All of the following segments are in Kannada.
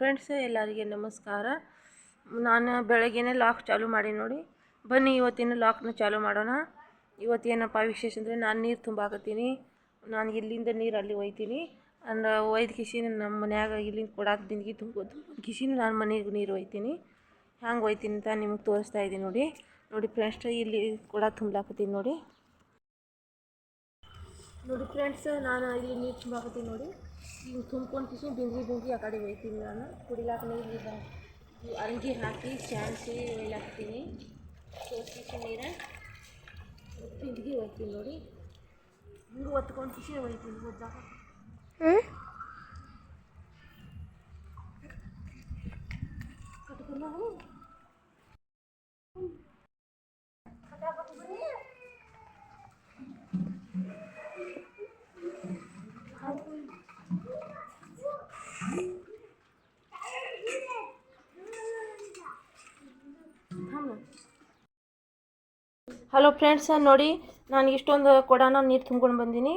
ಫ್ರೆಂಡ್ಸ್ ಎಲ್ಲರಿಗೆ ನಮಸ್ಕಾರ. ನಾನು ಬೆಳಗ್ಗೆನೇ ಲಾಕ್ ಚಾಲು ಮಾಡಿ ನೋಡಿ. ಬನ್ನಿ, ಇವತ್ತಿನ ಲಾಕ್ನ ಚಾಲು ಮಾಡೋಣ. ಇವತ್ತೇನಪ್ಪ ವಿಶೇಷ ಅಂದರೆ ನಾನು ನೀರು ತುಂಬಾಕತ್ತೀನಿ. ನಾನು ಇಲ್ಲಿಂದ ನೀರು ಅಲ್ಲಿ ಒಯ್ತೀನಿ. ಅಂದ್ರೆ ಒಯ್ದು ಕಿಸಿನ ನಮ್ಮ ಮನ್ಯಾಗ ಇಲ್ಲಿಂದ ಕೊಡಾಕ ದಿನಗಿ ತುಂಬ ಕಿಸಿನ ನಾನು ಮನೆಗೆ ನೀರು ಒಯ್ತೀನಿ. ಹ್ಯಾಂಗೆ ಒಯ್ತೀನಿ ಅಂತ ನಿಮಗೆ ತೋರಿಸ್ತಾ ಇದ್ದೀನಿ ನೋಡಿ. ನೋಡಿ ಫ್ರೆಂಡ್ಸ್ ಇಲ್ಲಿ ಕೊಡ ತುಂಬಲಾಕತ್ತೀನಿ ನೋಡಿ. ನೋಡಿ ಫ್ರೆಂಡ್ಸ್ ನಾನು ಇಲ್ಲಿ ನೀರು ತುಂಬಾಕತ್ತೀನಿ ನೋಡಿ. ಹಿಂಗೆ ತುಂಬ್ಕೊಂಡು ಕಿಸಿ ಬಿಂದ್ರಿ ಬಿಂದ್ರಿ ಆ ಕಡೆ ಒಯ್ತೀನಿ ನಾನು. ಕುಡಿಲಾಕ ನೀರು ಅರ್ಗಿ ಹಾಕಿ ಚಾನ್ಸಿ ಒಯ್ಲಾಕ್ತೀನಿ ತೋರಿಸಿ ನೀರು ಬಿಂದಿಗೆ ಒಯ್ತೀನಿ ನೋಡಿ. ಹಿಂಗೆ ಒತ್ಕೊಂಡು ಕಿಸಿ ಒಯ್ತೀನಿ ಒದ್ದಾಗ ಕಟ್ಕೊಂಡು ನಾವು ಹಲೋ ಫ್ರೆಂಡ್ಸ್ ನೋಡಿ, ನಾನು ಇಷ್ಟೊಂದು ಕೊಡನ ನೀರು ತುಂಬ್ಕೊಂಡು ಬಂದೀನಿ.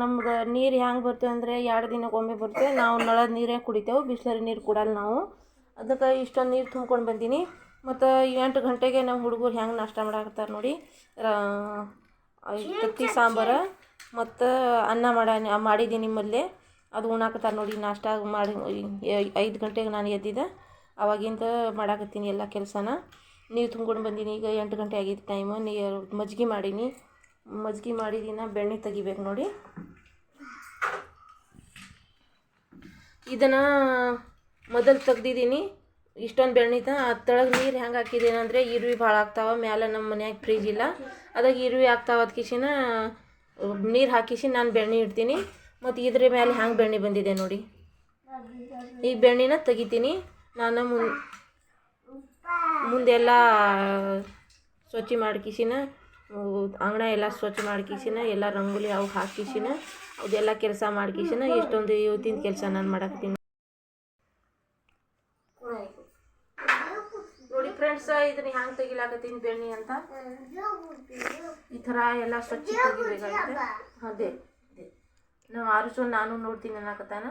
ನಮ್ಗೆ ನೀರು ಹ್ಯಾಂಗೆ ಬರ್ತದೆ ಅಂದರೆ ಎರಡು ದಿನಕ್ಕೊಮ್ಮೆ ಬರುತ್ತೆ. ನಾವು ನಳದ ನೀರೇ ಕುಡಿತೇವೆ, ಬಿಸ್ಲರಿ ನೀರು ಕುಡಲ್ಲ ನಾವು. ಅದಕ್ಕೆ ಇಷ್ಟೊಂದು ನೀರು ತುಂಬ್ಕೊಂಡು ಬಂದೀನಿ. ಮತ್ತು ಎಂಟು ಗಂಟೆಗೆ ನಮ್ಮ ಹುಡುಗರು ಹೆಂಗೆ ನಾಷ್ಟ ಮಾಡಾಕತ್ತಾರೆ ನೋಡಿ. ತತ್ತಿ ಸಾಂಬಾರು, ಮತ್ತು ಅನ್ನ ಮಾಡ ಮಾಡಿದ್ದೀನಿ ನಿಮ್ಮಲ್ಲೇ ಅದು ಉಣ್ಣಾಕತ್ತಾರೆ ನೋಡಿ, ನಾಷ್ಟ ಮಾಡಿ ಐದು ಗಂಟೆಗೆ ನಾನು ಎದ್ದಿದ್ದೆ. ಅವಾಗಿಂದ ಮಾಡಾಕತ್ತೀನಿ ಎಲ್ಲ ಕೆಲಸನ. ನೀರು ತುಂಬ್ಕೊಂಡು ಬಂದೀನಿ. ಈಗ ಎಂಟು ಗಂಟೆ ಆಗಿದ್ದು ಟೈಮು ನೀರು ಮಜ್ಗೆ ಮಾಡೀನಿ. ಮಜ್ಗೆ ಮಾಡಿದಿನ ಬೆಣ್ಣೆ ತೆಗಿಬೇಕು ನೋಡಿ. ಇದನ್ನು ಮೊದಲು ತೆಗ್ದಿದ್ದೀನಿ ಇಷ್ಟೊಂದು ಬೆಣ್ಣೆದ ಅದ್ರೊಳಗೆ ನೀರು ಹೆಂಗೆ ಹಾಕಿದ್ದೀನಿ ಅಂದರೆ ಇರುವೆ ಭಾಳ ಆಗ್ತಾವೆ. ಮ್ಯಾಲೆ ನಮ್ಮ ಮನ್ಯಾಗ ಫ್ರಿಜ್ ಇಲ್ಲ. ಅದಾಗ ಇರುವೆ ಆಗ್ತಾವೆ ಅದಕ್ಕಿಸಿನ ನೀರು ಹಾಕಿಸಿ ನಾನು ಬೆಣ್ಣೆ ಇಡ್ತೀನಿ. ಮತ್ತು ಇದ್ರ ಮೇಲೆ ಹ್ಯಾಂಗೆ ಬೆಣ್ಣೆ ಬಂದಿದೆ ನೋಡಿ. ಈ ಬೆಣ್ಣೆನ ತೆಗಿತೀನಿ. ನಾನು ಮುನ್ ಮುಂದೆಲ್ಲ ಸ್ವಚ್ಛ ಮಾಡ್ಕಿಸಿನ ಅಂಗಣ ಎಲ್ಲ ಸ್ವಚ್ಛ ಮಾಡ್ಕಿಸಿನ, ಎಲ್ಲ ರಂಗೋಲಿ ಅವು ಹಾಕಿಸಿನ, ಅದೆಲ್ಲ ಕೆಲಸ ಮಾಡ್ಕಿಸಿನ ಇಷ್ಟೊಂದು ಇವತ್ತಿನ ಕೆಲಸ ನಾನು ಮಾಡಾಕ್ತೀನಿ ನೋಡಿ ಫ್ರೆಂಡ್ಸ್ ಇದನ್ನ ಹ್ಯಾಂಗೆ ತೆಗಿಲಾಕತ್ತೀನಿ ಬೆಣ್ಣೆ ಅಂತ. ಈ ಥರ ಎಲ್ಲ ಸ್ವಚ್ಛ ತೆಗಿಬೇಕಾಗುತ್ತೆ. ಅದೇ ನಾವು ಆರಿಸೋ ನಾನು ನೋಡ್ತೀನಿ ಅನ್ನಕತ್ತಾನ.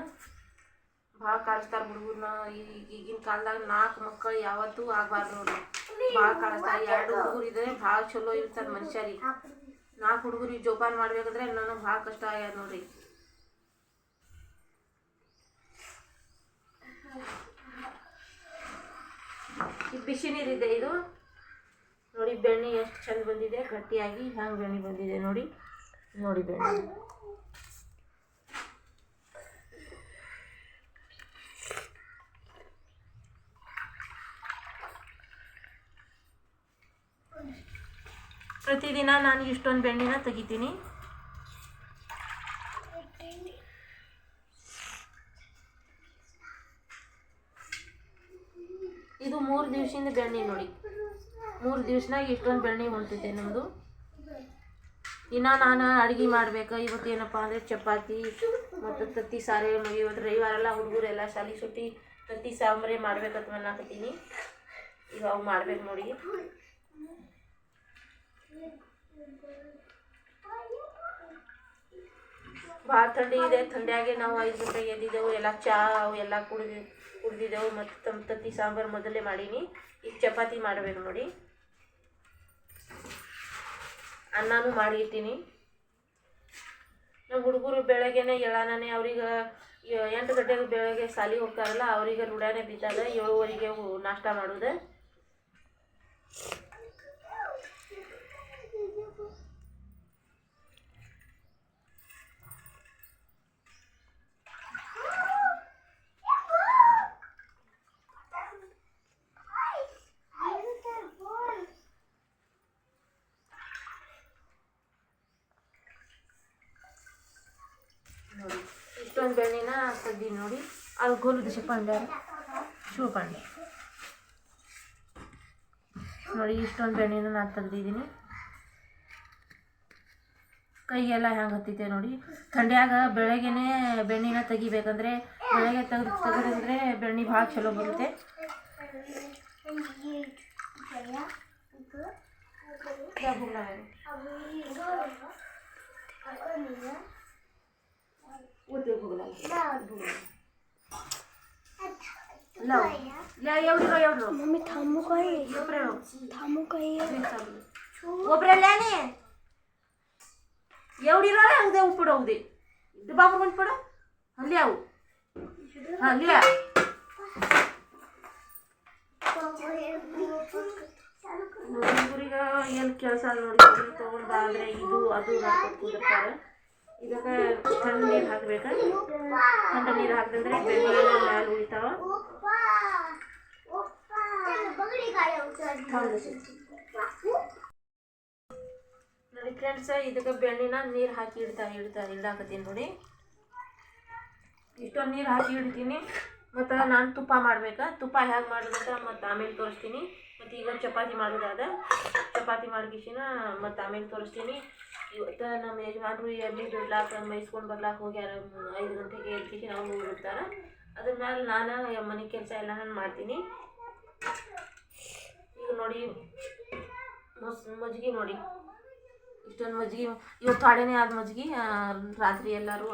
ಭಾಳ ಕಾಡಿಸ್ತಾರೆ ಹುಡುಗರ್ನ. ಈಗಿನ ಕಾಲದಾಗ ನಾಲ್ಕು ಮಕ್ಕಳು ಯಾವತ್ತೂ ಆಗಬಾರ್ದು ನೋಡಿ ಭಾಳ ಕಾಡಿಸ್ತಾರೆ ಎರಡು ಹುಡುಗರು ಇದ್ರೆ ಭಾಳ ಚಲೋ ಇರ್ತಾರೆ ಮನುಷ್ಯರಿಗೆ ನಾಲ್ಕು ಹುಡುಗರಿಗೆ ಜೋಪಾನ ಮಾಡ್ಬೇಕಾದ್ರೆ ನನಗೆ ಭಾಳ ಕಷ್ಟ ಆಗ್ಯದ ನೋಡ್ರಿ. ಇದು ಬಿಸಿ ನೀರಿದೆ ಇದು. ನೋಡಿ ಬೆಣ್ಣೆ ಎಷ್ಟು ಚಂದ ಬಂದಿದೆ. ಗಟ್ಟಿಯಾಗಿ ಹ್ಯಾಂಗೆ ಬೆಣ್ಣೆ ಬಂದಿದೆ ನೋಡಿ. ನೋಡಿ ಬೆಣ್ಣೆ. ಪ್ರತಿದಿನ ನಾನು ಇಷ್ಟೊಂದು ಬೆಣ್ಣೆನ ತೆಗಿತೀನಿ. ಇದು ಮೂರು ದಿವಸದಿಂದ ಬೆಣ್ಣೆ ನೋಡಿ. ಮೂರು ದಿವ್ಸನಾಗ ಇಷ್ಟೊಂದು ಬೆಣ್ಣೆ ಹೊಂಟಿದೆ ನಮ್ಮದು ಇನ್ನು ನಾನು ಅಡುಗೆ ಮಾಡ್ಬೇಕು. ಇವತ್ತೇನಪ್ಪ ಅಂದರೆ ಚಪಾತಿ ಮತ್ತು ತತ್ತಿ ಸಾರೇ ಇವತ್ತು ರವಿವಾರ ಎಲ್ಲ ಹುಡುಗರೆಲ್ಲ ಶಾಲೆ ಸುಟ್ಟಿ ತತ್ತಿ ಸಾಂಬಾರೇ ಮಾಡ್ಬೇಕಂತ ಅನ್ನಕತ್ತೀನಿ ಇವಾಗ ಮಾಡ್ಬೇಕು ನೋಡಿ. ಭಾಳ ಥಂಡಿ ಇದೆ, ಥಂಡಿಯಾಗೆ ನಾವು ಐದು ಗಂಟೆಗೆ ಎದ್ದಿದ್ದೆವು, ಎಲ್ಲ ಚಾ ಅವು ಎಲ್ಲ ಕುಡಿದು, ಕುಡಿದಿದ್ದೆವು ಮತ್ತು ತತ್ತಿ ಸಾಂಬಾರು ಮೊದಲೇ ಮಾಡೀನಿ. ಈಗ ಚಪಾತಿ ಮಾಡಬೇಕು ನೋಡಿ. ಅನ್ನನೂ ಮಾಡಿ ಇಟ್ಟಿನಿ ನಮ್ಮ ಹುಡುಗರು ಬೆಳಗ್ಗೆನೆ ಎಳಾನೇ ಅವ್ರಿಗೆ ಎಂಟು ಗಂಟೆಗೆ ಬೆಳಗ್ಗೆ ಸಾಲಿಗೆ ಹೋಗ್ತಾರಲ್ಲ, ಅವ್ರಿಗೆ ರೂಢಾನೇ ಬಿದ್ದಾಗ ಏಳುವರೆಗೆ ನಾಷ್ಟ ಮಾಡೋದು ನೋಡಿ ಇಷ್ಟೊಂದು ಬೆಣ್ಣೆನ ಸದ್ದಿ ನೋಡಿ. ಅದು ಗೊಲುದು ಶೂ ಶಿವಪಂಡೆ ನೋಡಿ ಇಷ್ಟೊಂದು ಬೆಣ್ಣೆನ ನಾನು ತಂದಿದ್ದೀನಿ ಕೈಗೆಲ್ಲ ಹೆಂಗೆ ಹತ್ತಿದ್ದೆ ನೋಡಿ. ಥಂಡ್ಯಾಗ ಬೆಳಗ್ಗೆನೇ ಬೆಣ್ಣೆನ ತೆಗಿಬೇಕಂದ್ರೆ ಬೆಳಗ್ಗೆ ತೆಗೆದು ತೆಗೆದಂದ್ರೆ ಬೆಣ್ಣೆ ಭಾಳ ಚಲೋ ಬರುತ್ತೆ. ಓದ್ಬೇಕು ಹೋಗಲ್ಲ लाव ल्या एवढी रो एवढं रो. मम्मी थांबू काय कोपऱ्या रो थांबू काय कोपऱ्या ल्याने एवढी रो ना उद्या उपड होऊ दे ते बाबू पण पड हा ल्याऊ हा ल्या ಹುಡುಗರಿಗೆ ಏನು ಕೆಲಸ ನೋಡಿ ತೊಗೊಂಡು ಬಂದರೆ ಇದು ಅದು ಮಾಡ್ಕೊಂಡು ಕೂದಿರ್ತಾರೆ ಇದಕ್ಕೆ ಥಂಡ ನೀರು ಹಾಕ್ಬೇಕು? ಥಂಡ ನೀರು ಹಾಕಿದ್ರೆ ಮ್ಯಾಲೆ ಮ್ಯಾಲ ಉಳಿತಾವ? ನೋಡಿ ಫ್ರೆಂಡ್ಸ್ ಇದಕ್ಕೆ ಬೆಣ್ಣಿನ ನೀರು ಹಾಕಿ ಇಡ್ತಾ ಇಡ್ತಾ ಇಡಾಕತ್ತೀನಿ ನೋಡಿ. ಇಷ್ಟೊಂದು ನೀರು ಹಾಕಿ ಇಡ್ತೀನಿ. ಮತ್ತು ನಾನು ತುಪ್ಪ ಮಾಡ್ಬೇಕು? ತುಪ್ಪ ಹೇಗೆ ಮಾಡೋದಂತ ಮತ್ತು ಆಮೇಲೆ ತೋರಿಸ್ತೀನಿ. ಮತ್ತು ಈಗ ಚಪಾತಿ ಮಾಡೋದಾದ. ಚಪಾತಿ ಮಾಡ್ಕಿಸಿನ ಮತ್ತು ಆಮೇಲೆ ತೋರಿಸ್ತೀನಿ. ಇವತ್ತು ನಮ್ಮ ಯಜಮಾನರು ಎಲ್ಲಿ ದುಡ್ಲಾಕ ಮೈಸ್ಕೊಂಡು ಬರ್ಲಾಕ ಹೋಗ್ಯಾರ ಐದು ಗಂಟೆಗೆ ಎದ್ಕಿಸಿ ನಾವು ಹೋಗಿರ್ತಾರೆ ಅದ್ರ ಮೇಲೆ ನಾನು ಮನೆ ಕೆಲಸ ಎಲ್ಲ ನಾನು ಮಾಡ್ತೀನಿ. ಈಗ ನೋಡಿ, ಮೊಸ್ ಮಜ್ಜಿಗೆ ನೋಡಿ. ಇಷ್ಟೊಂದು ಮಜ್ಜಿಗೆ ಇವತ್ತು ಥೋಡೆನೇ ಆದ ಮಜ್ಜಿಗೆ ರಾತ್ರಿ ಎಲ್ಲರೂ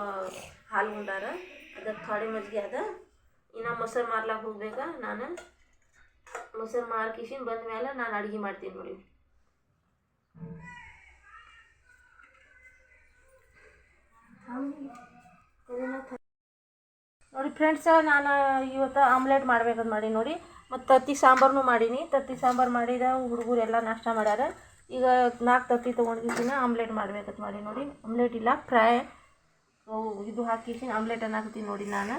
ಹಾಲು ಉಂಡಾರ. ಅದಕ್ಕೆ ಥೋಡೆ ಮಜ್ಜಿಗೆ ಅದ ಇನ್ನು ಮೊಸರು ಮಾರ್ಲಾಕ ಹೋಗ್ಬೇಕ ನಾನು. ಮೊಸರು ಮಾರ್ಕಿಸಿನ ಬಂದ ಮೇಲೆ ನಾನು ಅಡುಗೆ ಮಾಡ್ತೀನಿ ನೋಡಿ ನೋಡಿ ಫ್ರೆಂಡ್ಸ ನಾನು ಇವತ್ತು ಆಮ್ಲೆಟ್ ಮಾಡ್ಬೇಕಂತ ಮಾಡಿ ನೋಡಿ. ಮತ್ತು ತತ್ತಿ ಸಾಂಬಾರನು ಮಾಡೀನಿ. ತತ್ತಿ ಸಾಂಬಾರು ಮಾಡಿದ ಹುಡುಗರು ಎಲ್ಲ ನಾಷ್ಟ ಮಾಡ್ಯಾರ. ಈಗ ನಾಲ್ಕು ತತ್ತಿ ತೊಗೊಂಡಿದ್ದೀನಿ ಆಮ್ಲೆಟ್ ಮಾಡ್ಬೇಕಂತ ಮಾಡಿ ನೋಡಿ. ಆಮ್ಲೆಟ್ ಇಲ್ಲ ಫ್ರೈ ಇದು ಹಾಕಿಸಿ ಆಮ್ಲೆಟ್ ಹಾಕ್ತೀನಿ ನೋಡಿ ನಾನು.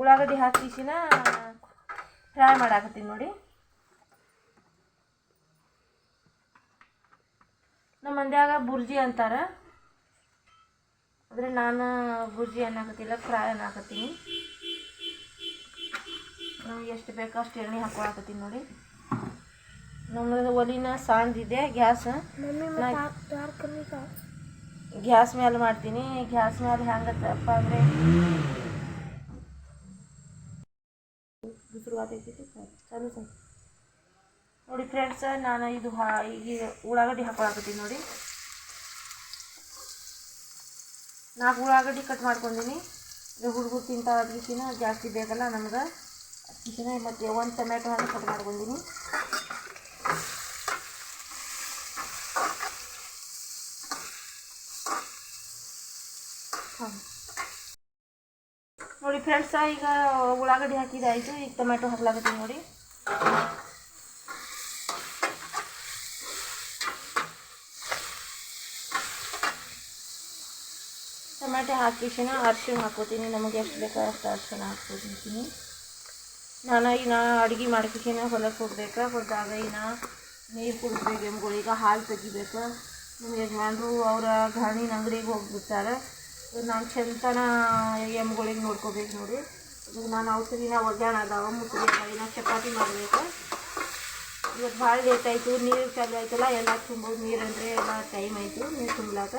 ಉಳ್ಳಾಗಡ್ಡಿ ಹಾಕಿಸಿನ ಫ್ರೈ ಮಾಡಾಕತ್ತೀನಿ ನೋಡಿ. ನಮ್ಮ ಮಂದ್ಯಾಗ ಬುರ್ಜಿ ಅಂತಾರೆ. ಅಂದರೆ ನಾನು ಬುರ್ಜಿ ಏನಾಕತ್ತಿಲ್ಲ ಫ್ರೈ ಏನಾಕತ್ತೀನಿ ನಮ್ಗೆ ಎಷ್ಟು ಬೇಕೋ ಅಷ್ಟು ಎಣ್ಣೆ ಹಾಕೊಳಕತ್ತೀನಿ ನೋಡಿ. ನಮ್ಮದು ಒಲಿನ ಸಾಂದಿದೆ ಗ್ಯಾಸ್. ಗ್ಯಾಸ್ ಮೇಲೆ ಮಾಡ್ತೀನಿ ಗ್ಯಾಸ್ ಮೇಲೆ ಹೆಂಗತ್ತಪ್ಪ ಅಂದರೆ. ನೋಡಿ ಫ್ರೆಂಡ್ಸ್ ನಾನು ಇದು ಹಾ ಈಗ ಉಳ್ಳಾಗಡ್ಡಿ ಹಾಕೊಳಕತ್ತೀನಿ ನೋಡಿ. ನಾಲ್ಕು ಉಳ್ಳಾಗಡ್ಡಿ ಕಟ್ ಮಾಡ್ಕೊಂಡಿನಿ. ಹುಡುಗರು ತಿಂತಾವ ಅದಕ್ಕಿನ ಜಾಸ್ತಿ ಬೇಕಲ್ಲ ನಮ್ಗೆ. ಅದಕ್ಕಿನ ಮತ್ತು ಒಂದು ಟೊಮೆಟೊ ಹಣ್ಣು ಕಟ್ ಮಾಡ್ಕೊಂಡಿನಿ. ಹಾಂ ನೋಡಿ ಫ್ರೆಂಡ್ಸ ಈಗ ಉಳ್ಳಾಗಡ್ಡಿ ಹಾಕಿದಾಯಿತು. ಈಗ ಟೊಮೆಟೊ ಹಾಕ್ಲಾಗತ್ತೀನಿ ನೋಡಿ. ಟೊಮೆಟೊ ಹಾಕಿಸಿನ ಅರ್ಶಿಣ ಹಾಕೋತೀನಿ ನಮಗೆ ಎಷ್ಟು ಬೇಕೋ ಅಷ್ಟು ಅರ್ಶಿಣ ಹಾಕ್ಕೊತೀನಿ. ನಾನು ಈಗ ಅಡುಗೆ ಮಾಡ್ಕಿಸಿನ ಹೊಲಕ್ಕೆ ಹೋಗ್ಬೇಕು? ಹೋದಾಗ ಈಗ ನೀರು ಕುಡಿಸ್ಬೇಕು ಎಮ್ಗಳಿಗೆ ಹಾಲು ತೆಗಿಬೇಕು. ನಮ್ಮ ಯಜಮಾನರು ಅವರ ಗಾಣಿನ ಅಂಗಡಿಗೆ ಹೋಗ್ಬಿಡ್ತಾರೆ. ನಾನು ಚಂತನ ಎಮ್ಗಳಿಗೆ ನೋಡ್ಕೋಬೇಕು ನೋಡಿ. ನಾನು ಔಷಧಿನ ಒಗ್ಯಾಣ ಅದಾವ, ಮುಸುರಿ ಇನ್ನು ಚಪಾತಿ ಮಾಡಬೇಕು. ಇವತ್ತು ಭಾಳ ಲೇಟ್ ಆಯಿತು, ನೀರು ಚಾಲು ಆಯ್ತಲ್ಲ, ಎಲ್ಲ ತುಂಬೋದು ನೀರು ಅಂದರೆ ಎಲ್ಲ ಟೈಮ್ ಆಯಿತು, ನೀರು ತುಂಬಲಾಕ.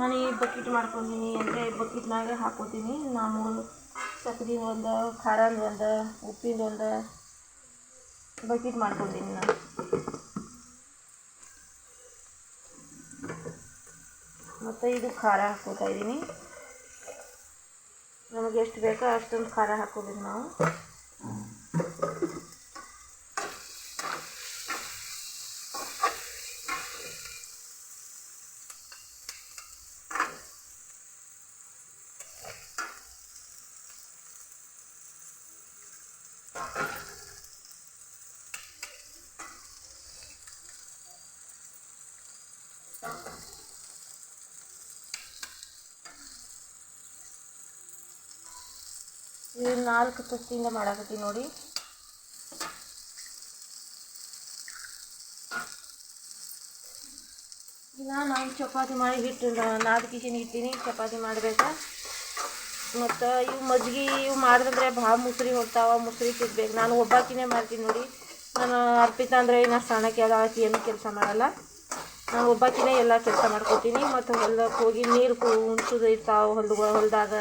ನಾನು ಈ ಬಕೆಟ್ ಮಾಡ್ಕೊಂಡೀನಿ ಅಂದರೆ ಬಕೆಟ್ನಾಗೆ ಹಾಕೋತೀನಿ. ನಾನು ಸಕ್ರೆ ಒಂದು, ಖಾರದ ಒಂದು, ಉಪ್ಪಿಂದು ಒಂದು ಬಕೆಟ್ ಮಾಡ್ಕೊಂಡಿನಿ ನಾನು. ಮತ್ತು ಇದು ಖಾರ ಹಾಕೋತಾ ಇದ್ದೀನಿ ನಮಗೆ ಎಷ್ಟು ಬೇಕೋ ಅಷ್ಟೊಂದು ಖಾರ ಹಾಕೋಬೇಕು ನಾವು. ಇದು ನಾಲ್ಕು ತುತ್ತಿಯಿಂದ ಮಾಡಾಕತ್ತೀನಿ ನೋಡಿ. ಈಗ ನಾನು ಚಪಾತಿ ಮಾಡಿ ಹಿಟ್ಟು ನಾಲ್ಕೀಜಿನ ಇಟ್ಟೀನಿ ಚಪಾತಿ ಮಾಡಬೇಕು? ಮತ್ತು ಇವು ಮಜ್ಜಿಗೆ ಇವು ಮಾಡಿದ್ರೆ ಭಾಳ ಮುಸ್ರಿ ಹೋಗ್ತಾವ, ಮುಸ್ರಿ ತಿನ್ಬೇಕು. ನಾನು ಒಬ್ಬಾಕಿನೇ ಮಾಡ್ತೀನಿ ನೋಡಿ. ನಾನು ಅರ್ಪಿತ ಅಂದರೆ ನಾನು ಸಣ್ಣಕ್ಕೆ ಆಕಿ ಏನೂ ಕೆಲಸ ಮಾಡಲ್ಲ. ನಾನು ಒಬ್ಬಾಕಿನೇ ಎಲ್ಲ ಕೆಲಸ ಮಾಡ್ಕೊತೀನಿ. ಮತ್ತು ಹೊಲ್ದಕ್ಕೆ ಹೋಗಿ ನೀರು ಉಣ್ಸೋದು ಇರ್ತಾವೆ ಹೊಲ್ದ ಹೊಲದಾಗ.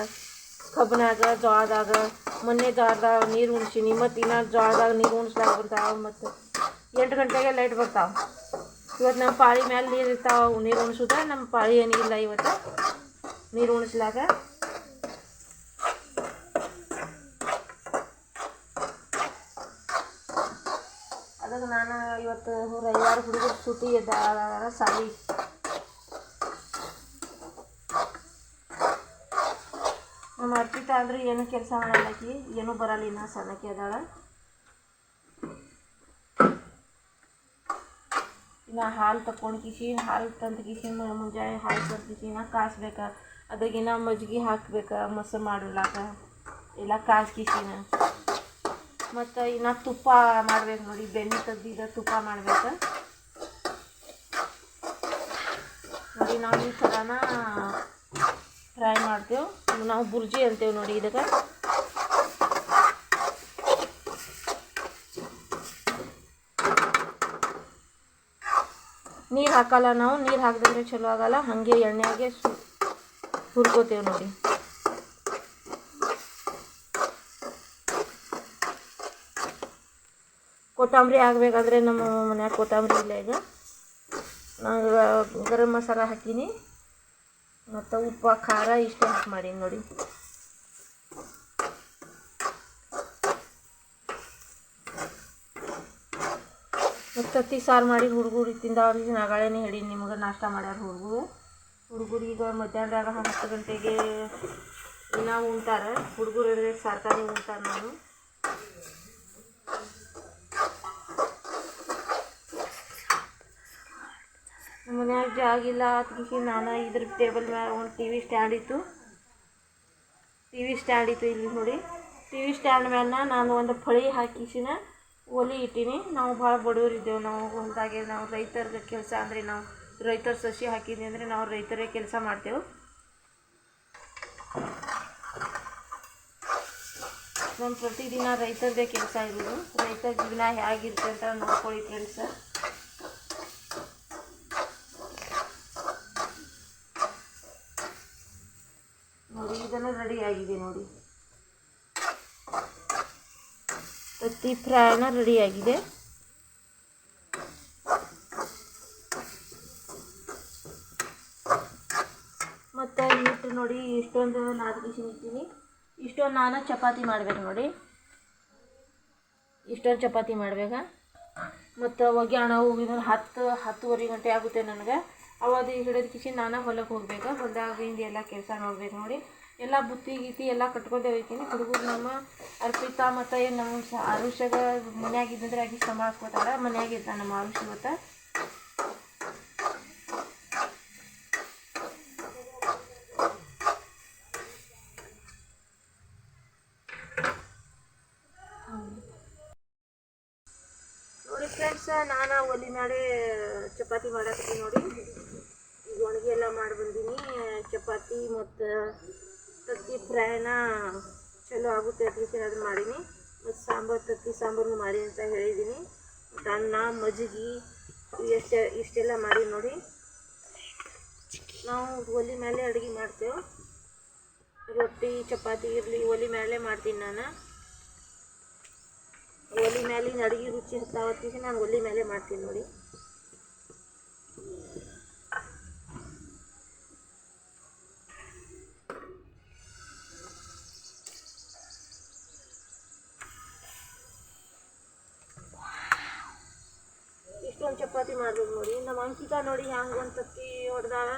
ಕಬ್ಬನಾಗ ಜ್ವಾಳದಾಗ ಮೊನ್ನೆ ಜೋಳದಾಗ ನೀರು ಉಣ್ಸೀನಿ. ಮತ್ತು ಇನ್ನೂ ಜ್ವಾಳದಾಗ ನೀರು ಉಣ್ಸ್ದಾಗ ಬರ್ತಾವೆ. ಮತ್ತು ಎಂಟು ಗಂಟೆಗೆ ಲೈಟ್ ಬರ್ತಾವೆ. ಇವತ್ತು ನಮ್ಮ ಪಾಳಿ ಮೇಲೆ ನೀರು ಇರ್ತಾವ, ನೀರು ಉಣ್ಸೋದ. ನಮ್ಮ ಪಾಳಿ ಏನಿಲ್ಲ ಇವತ್ತು. ನೀರು ಉಣಿಸ್ಲಾಕ. ಅದಕ್ಕೆ ನಾನು ಇವತ್ತು ರವಿವಾರ ಹುಡುಗರು ಸೂಟಿ ಇದ್ದ ಸಾರಿ ನಮ್ಮ ಅರ್ಪಿತ ಆದರೂ ಏನು ಕೆಲಸ ಮಾಡಲಾಕಿ ಏನೂ ಬರಲ್ಲ ಇನ್ನು ಸಣ್ಣಕಿ ಅದಾಳ. ಇನ್ನು ಹಾಲು ತಕೊಂಡು ಕಿಸಿ ಹಾಲು ತಂದು ಕಿಸಿ ಮುಂಜಾನೆ ಹಾಲು ತಂದು ಕಿಸಿನ ಕಾಸ್ಬೇಕು ಅದಕ್ಕಿನ್ನ ಮಜ್ಜಿಗೆ ಹಾಕ್ಬೇಕು, ಮೊಸರು ಮಾಡಲಾಕ ಎಲ್ಲ ಕಾಸ್ ಕಿಸಿನ ಮತ್ತು ಇನ್ನು ತುಪ್ಪ ಮಾಡ್ಬೇಕು ನೋಡಿ, ಬೆಣ್ಣೆ ತೆಗ್ದಿದ್ದ ತುಪ್ಪ ಮಾಡ್ಬೇಕು. ನೋಡಿ, ನಾವು ಈ ಥರನ ಫ್ರೈ ಮಾಡ್ತೇವೆ. ನಾವು ಬುರ್ಜಿ ಅಂತೇವೆ ನೋಡಿ ಇದಕ್ಕೆ. ನೀರು ಹಾಕಲ್ಲ ನಾವು, ನೀರು ಹಾಕಿದ್ರೆ ಚಲೋ ಆಗಲ್ಲ, ಹಾಗೆ ಎಣ್ಣೆಗೆ ಹುರ್ಕೋತೇವೆ ನೋಡಿ. ಕೊತ್ತಂಬರಿ ಆಗಬೇಕಾದ್ರೆ ನಮ್ಮ ಮನ್ಯಾಗ ಕೊತ್ತಂಬರಿ ಇಲ್ಲ ಈಗ. ನಾನು ಗರಂ ಮಸಾಲ ಹಾಕೀನಿ. ಮತ್ತು ಉಪ್ಪು, ಖಾರ ಇಷ್ಟು ಹಾಕಿ ಮಾಡೀನಿ ನೋಡಿ. ಮತ್ತು ತತ್ತಿ ಸಾರು ಮಾಡಿ ಹುಡುಗರು ತಿಂದವ್ರಿಗೆ ನಾಗಾಳೆನೇ ಹೇಳಿ ನಿಮ್ಗೆ ನಾಷ್ಟ ಮಾಡ್ಯಾರ ಹುಡುಗರು. ಹುಡುಗರು ಈಗ ಮಧ್ಯಾಹ್ನದಾಗ ಹತ್ತು ಗಂಟೆಗೆ ಇನ್ನೂ ಉಣ್ತಾರೆ ಹುಡುಗರು ಸಾರ್ತಾನೆ ಉಣ್ತಾರೆ ನಾನು. ಮನ್ಯಾಗ ಜಾಗಿಲ್ಲ ಅದಕ್ಕೆ ನಾನು ಇದ್ರ ಟೇಬಲ್ ಮ್ಯಾಲ ಒಂದು ಟಿ ವಿ ಸ್ಟ್ಯಾಂಡ್ ಇತ್ತು. ಟಿ ವಿ ಸ್ಟ್ಯಾಂಡ್ ಇತ್ತು ಇಲ್ಲಿ ನೋಡಿ. ಟಿ ವಿ ಸ್ಟ್ಯಾಂಡ್ ಮ್ಯಾಲ ನಾನು ಒಂದು ಫಳಿ ಹಾಕಿಸಿನ ಒಲಿ ಇಟ್ಟೀನಿ. ನಾವು ಭಾಳ ಬಡವ್ರು ಇದ್ದೇವೆ ನಾವು. ಹೊಲದಾಗೆ ನಾವು ರೈತರ ಕೆಲಸ ಅಂದರೆ ನಾವು ರೈತರ ಸಸಿ ಹಾಕಿದ್ವಿ ಅಂದರೆ ನಾವು ರೈತರೇ ಕೆಲಸ ಮಾಡ್ತೇವೆ. ನಮ್ಮ ಪ್ರತಿದಿನ ರೈತರದೇ ಕೆಲಸ ಇರೋದು. ರೈತರ ಜೀವನ ಹೇಗಿರುತ್ತೆ ಅಂತ ನೋಡ್ಕೊಳ್ಳಿ ಫ್ರೆಂಡ್ಸ್ ನೋಡಿ ಇದನ್ನು ರೆಡಿ ಆಗಿದೆ ನೋಡಿ. ತತ್ತಿ ಫ್ರೈನ ರೆಡಿ ಆಗಿದೆ. ಮತ್ತು ಹಿಟ್ಟು ನೋಡಿ, ಇಷ್ಟೊಂದು ನಾದ್ಕಿಸಿ ಇಡ್ತೀನಿ ಇಷ್ಟೊಂದು ನಾನು ಚಪಾತಿ ಮಾಡ್ಬೇಕು ನೋಡಿ. ಇಷ್ಟೊಂದು ಚಪಾತಿ ಮಾಡ್ಬೇಕಾ ಮತ್ತು ಒಗ್ಯಾಣ ಹೋಗಿದ್ರೆ ಹತ್ತು, ಹತ್ತುವರೆ ಗಂಟೆ ಆಗುತ್ತೆ ನನಗೆ. ಅವಾಗ ಹಿಡಿದ ಕಿಸಿ ನಾನು ಹೊಲಕ್ಕೆ ಹೋಗ್ಬೇಕು. ಹೊಲದಾಗಿಂದ ಎಲ್ಲ ಕೆಲಸ ನೋಡ್ಬೇಕು ನೋಡಿ. ಎಲ್ಲ ಬುತ್ತಿ ಗಿತ್ತಿ ಎಲ್ಲ ಕಟ್ಕೊಂಡೇ ಹೋಗ್ತೀನಿ ಹುಡುಗರು ನಮ್ಮ ಅರ್ಪಿತಾ ಮತ್ತು ಏನು ನಮ್ಮ ಸ ಆರುಷ್ಯಾಗ ಮನ್ಯಾಗ ಇದ್ದಂದ್ರೆ ಆಗಿ ಸಂಭಾಳಿಸ್ಕೊತಾಳ. ಮನ್ಯಾಗ ಇದ್ದ ನಮ್ಮ ಆರುಷ ಇವತ್ತು ನೋಡಿ ಫ್ರೆಂಡ್ಸ್ ನಾನು ಒಲಿ ಮೇಲೆ ಚಪಾತಿ ಮಾಡತ್ತೀನಿ ನೋಡಿ. ಈಗ ಒಣಗಿ ಎಲ್ಲ ಮಾಡಿ ಬಂದೀನಿ ಚಪಾತಿ ಮತ್ತು ತತ್ತಿ ಪ್ರಯಾಣ ಚಲೋ ಆಗುತ್ತೆ ಅಂತ ಅದು ಮಾಡೀನಿ. ಮತ್ತು ಸಾಂಬಾರು, ತತ್ತಿ ಸಾಂಬಾರು ಮಾಡಿ ಅಂತ ಹೇಳಿದ್ದೀನಿ ಅನ್ನ, ಮಜ್ಜಿಗೆ ಎಷ್ಟು, ಇಷ್ಟೆಲ್ಲ ಮಾಡಿ ನೋಡಿ. ನಾವು ಒಲೆ ಮೇಲೆ ಅಡುಗೆ ಮಾಡ್ತೇವೆ. ರೊಟ್ಟಿ, ಚಪಾತಿ ಇರಲಿ, ಒಲೆ ಮೇಲೆ ಮಾಡ್ತೀನಿ ನಾನು. ಒಲೆ ಮೇಲಿನ ಅಡುಗೆ ರುಚಿ ಹತ್ತಾವತ್ತಿಗೆ ನಾನು ಒಲೆ ಮೇಲೆ ಮಾಡ್ತೀನಿ ನೋಡಿ ಇಷ್ಟೊಂದು ಚಪಾತಿ ಮಾಡ್ಬೇಕು ನೋಡಿ ನಮ್ಮ ಅಂಕಿತ ನೋಡಿ ಹ್ಯಾಂಗೆ ಒಂದು ತತ್ತಿ ಹೊಡೆದಾಳ,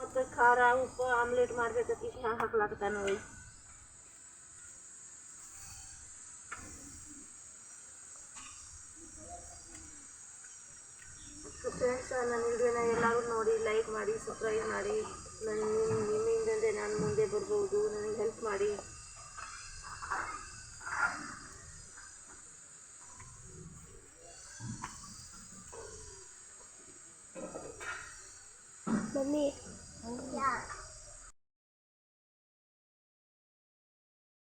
ಮತ್ತು ಖಾರ, ಉಪ್ಪು, ಆಮ್ಲೆಟ್ ಮಾಡ್ಬೇಕಂತ ಹ್ಯಾಂಗೆ ಹಾಕ್ಲಾಕತ್ತ ನೋಡಿ. ಫ್ರೆಂಡ್ಸ್ ನನ್ನ ವಿಡಿಯೋನ ಎಲ್ಲರೂ ನೋಡಿ ಲೈಕ್ ಮಾಡಿ ಸಬ್ಸ್ಕ್ರೈಬ್ ಮಾಡಿ. ನನ್ನ ನಿಮ್ಮಿಂದಂದೆ ನಾನು ಮುಂದೆ ಬರ್ಬೋದು. ನನಗೆ ಹೆಲ್ಪ್ ಮಾಡಿ.